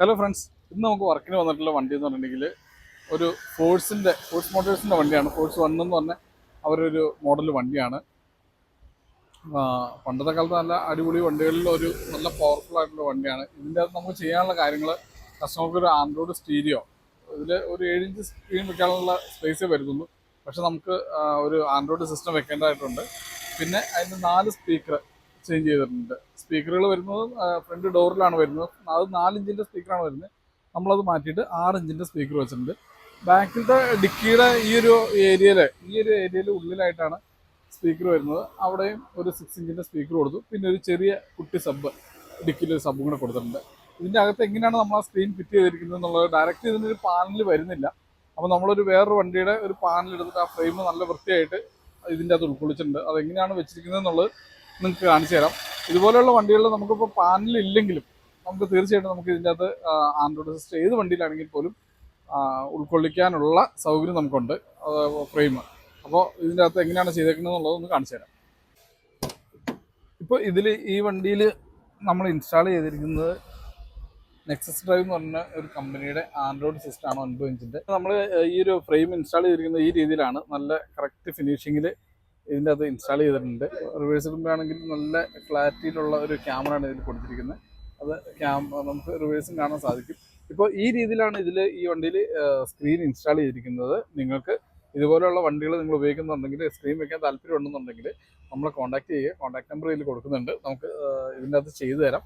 Hello friends ഇന്ന് നമുക്ക് വർക്കിന് വന്നിട്ടുള്ള വണ്ടി എന്ന് പറഞ്ഞിട്ടുണ്ടെങ്കിൽ ഒരു ഫോഴ്സിന്റെ ഫോഴ്സ് മോട്ടോഴ്സിന്റെ വണ്ടിയാണ്. ഫോഴ്സ് വൺ എന്ന് പറഞ്ഞ അവരൊരു മോഡൽ വണ്ടിയാണ്. പണ്ടത്തെ കാലത്ത് നല്ല അടിപൊളി വണ്ടികളിൽ ഒരു നല്ല പവർഫുൾ ആയിട്ടുള്ള വണ്ടിയാണ്. ഇതിന്റെ അകത്ത് നമുക്ക് ചെയ്യാനുള്ള കാര്യങ്ങൾ കസ്റ്റമർക്ക് ഒരു ആൻഡ്രോയിഡ് സ്റ്റീരിയോ ഇതിൽ ഒരു ഏഴ് ഇഞ്ച് സ്ക്രീൻ വെക്കാനുള്ള സ്പേസേ വരുന്നുള്ളൂ. പക്ഷെ നമുക്ക് ഒരു ആൻഡ്രോയിഡ് സിസ്റ്റം വെക്കേണ്ടതായിട്ടുണ്ട്. പിന്നെ അതിന് നാല് സ്പീക്കർ ചേഞ്ച് ചെയ്തിട്ടുണ്ട്. സ്പീക്കറുകൾ വരുന്നത് ഫ്രണ്ട് ഡോറിലാണ് വരുന്നത്. അത് നാല് ഇഞ്ചിന്റെ സ്പീക്കറാണ് വരുന്നത്. നമ്മളത് മാറ്റിയിട്ട് ആറ് ഇഞ്ചിന്റെ സ്പീക്കർ വെച്ചിട്ടുണ്ട്. ബാക്കിലത്തെ ഡിക്കിയുടെ ഈ ഒരു ഏരിയയിൽ ഈ ഒരു ഏരിയയിൽ ഉള്ളിലായിട്ടാണ് സ്പീക്കർ വരുന്നത്. അവിടെയും ഒരു സിക്സ് ഇഞ്ചിന്റെ സ്പീക്കർ കൊടുത്തു. പിന്നെ ഒരു ചെറിയ കുട്ടി സബ് ഡിക്കിയിൽ ഒരു സബും കൂടെ കൊടുത്തിട്ടുണ്ട്. ഇതിന്റെ അകത്ത് എങ്ങനെയാണ് നമ്മൾ ആ സ്ക്രീൻ ഫിറ്റ് ചെയ്തിരിക്കുന്നത് എന്നുള്ളത് ഡയറക്റ്റ് ഇതിനൊരു പാനൽ വരുന്നില്ല. അപ്പോൾ നമ്മളൊരു വേറൊരു വണ്ടിയുടെ ഒരു പാനൽ എടുത്തിട്ട് ആ ഫ്രെയിം നല്ല വൃത്തിയായിട്ട് ഇതിന്റെ അകത്ത് ഉൾക്കൊള്ളിച്ചിട്ടുണ്ട്. അതെങ്ങനെയാണ് വെച്ചിരിക്കുന്നത് എന്നുള്ളത് നിങ്ങൾക്ക് കാണിച്ചു തരാം. ഇതുപോലെയുള്ള വണ്ടികളിൽ നമുക്കിപ്പോൾ പാനൽ ഇല്ലെങ്കിലും നമുക്ക് തീർച്ചയായിട്ടും നമുക്ക് ഇതിന്റെ അകത്ത് ആൻഡ്രോയിഡ് സിസ്റ്റം ഏത് വണ്ടിയിലാണെങ്കിൽ പോലും ഉൾക്കൊള്ളിക്കാനുള്ള സൗകര്യം നമുക്കുണ്ട്. ഫ്രെയിം അപ്പോൾ ഇതിന്റെ അകത്ത് എങ്ങനെയാണ് ചെയ്തേക്കുന്നത് എന്നുള്ളത് ഒന്ന് കാണിച്ചു തരാം. ഇപ്പോൾ ഇതിൽ ഈ വണ്ടിയിൽ നമ്മൾ ഇൻസ്റ്റാൾ ചെയ്തിരിക്കുന്നത് നെക്സസ് ഡ്രൈവ് എന്ന് പറഞ്ഞ ഒരു കമ്പനിയുടെ ആൻഡ്രോയിഡ് സിസ്റ്റമാണ് ഒൻപത് ഇഞ്ചിന്റെ നമ്മൾ ഈ ഒരു ഫ്രെയിം ഇൻസ്റ്റാൾ ചെയ്തിരിക്കുന്നത് ഈ രീതിയിലാണ് നല്ല കറക്റ്റ് ഫിനിഷിങ്ങിൽ ഇതിന്റെ അത് ഇൻസ്റ്റാൾ ചെയ്തിട്ടുണ്ട്. റിവേഴ്സ് ആണെങ്കിൽ നല്ല ക്ലാരിറ്റിയിലുള്ള ഒരു ക്യാമറ ആണ് ഇതിൽ കൊടുത്തിരിക്കുന്നത്. അത് ക്യാം നമുക്ക് റിവേഴ്സും കാണാൻ സാധിക്കും. ഇപ്പോൾ ഈ രീതിയിലാണ് ഇതിൽ ഈ വണ്ടിയിൽ സ്ക്രീൻ ഇൻസ്റ്റാൾ ചെയ്തിരിക്കുന്നത്. നിങ്ങൾക്ക് ഇതുപോലെയുള്ള വണ്ടികൾ നിങ്ങൾ ഉപയോഗിക്കുന്നുണ്ടെങ്കിൽ സ്ക്രീൻ വെക്കാൻ താല്പര്യം ഉണ്ടെന്നുണ്ടെങ്കിൽ നമ്മളെ കോൺടാക്ട് ചെയ്യുക. കോൺടാക്ട് നമ്പർ ഇതിൽ കൊടുക്കുന്നുണ്ട്. നമുക്ക് ഇതിന്റെ അകത്ത് ചെയ്തു തരാം.